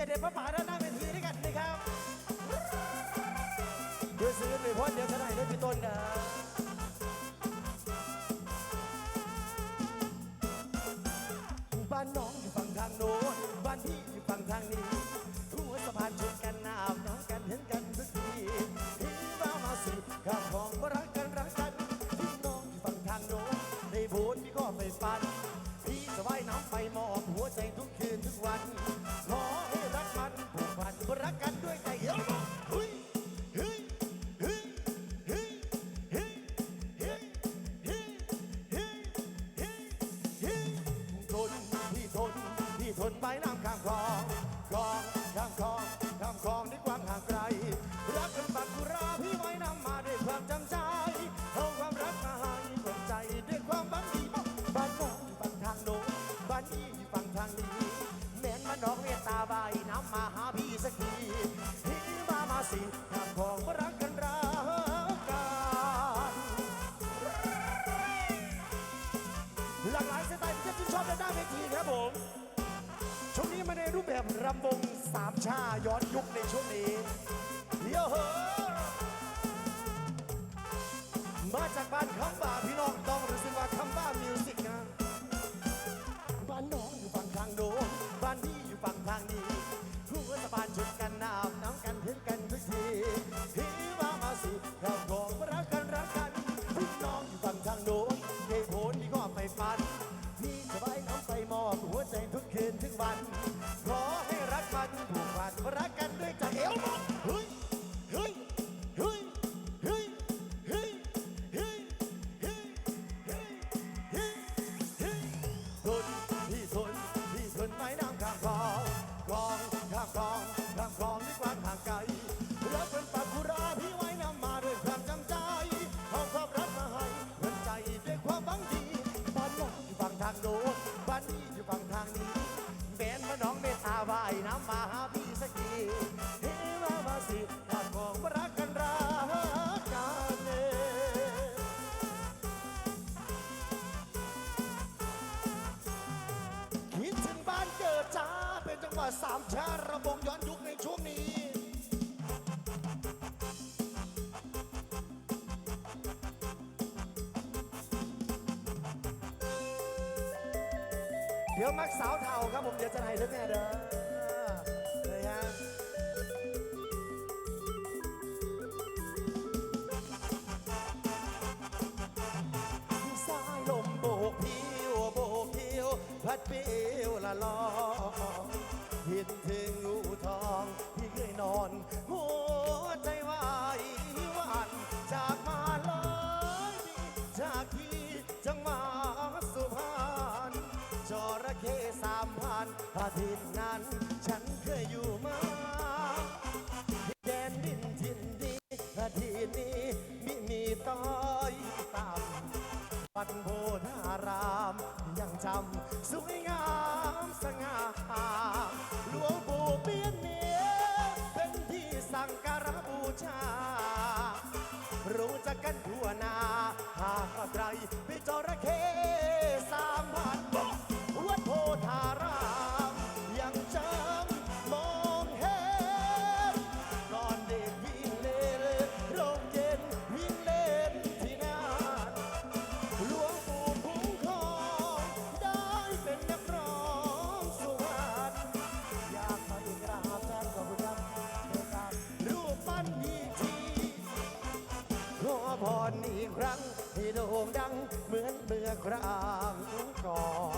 สียเด็จพระป่าด้านหน้าเวทีด้วยกันนะครับเดี๋ยวซื้อเลยเพราะเดี๋ยวจะได้ด้วยพี่ต้นนะบ้านน้องอยู่ฝั่งทางโน้นบ้านพี่อยู่ฝั่งทางนี้หัวสะพานชนกันน้ำน้ำกันเห็นกันทุกทีพี่บ้ามาสิข้ามของมารักกันรักกันพี่น้องอยู่ฝั่งทางโน้นในโบสถ์พี่ก็ไปฟัน ทนไปน้ำข้างคลองคลอง มาในรูปแบบรำวงสามชาย้อนยุคในช่วงนี้เดี๋ยวเหอมาจากบ้านคำบ ขอให้รักมันผูกพันรักกันด้วยใจเอวหมดเฮ้ยเฮ้ยเฮ้ยเฮ้ยเฮ้ยเฮ้ยเฮ้ยเฮ้ยเฮ้ยเฮ้ยทนพี่ทนพี่ทนไม้น้ำข้างคลองคลองข้ามคลองข้ามคลองด้วยความห่างไกลรักเป็นปากกุราพี่ไว้นำมาด้วยความจำใจเอาความรักมาให้เพื่อนใจด้วยความหวังดีบ้านน้องอยู่ฝั่งทางโน้นบ้านนี้อยู่ฝั่งทางนี้ มาน้องเมตตาว่ายน้ำมาหาพี่สักทีเฮ้มามาสิข้ามของรักกันรักกันเองคิดถึงบ้านเกิดจ้าเป็นจังหวะสามชาติระบงย้อนยุคในช่วงนี้ เดี๋ยวมักสาวเทาครับผมเดี๋ยวจะให้ด้วยแม่เด้อเลยฮะสายลมโบกพิวโบกพิวพัดเปลวละลอคิดถึงงูทองที่เคยนอน เข้สามพันอาทิตย์นั้นฉันเคยอยู่มาแดนดินทินดีอาทิตย์นี้มิมีต้อยต่ำวัดโพธาราม ยังจำสวยงามสง่าหลวงปู่เปียนเมียเป็นที่สังการบูชารู้จักกันทั่วนาหากใครไปจระเรอีกครั้งให้โด่งดังเหมือนเมื่อครั้งก่อน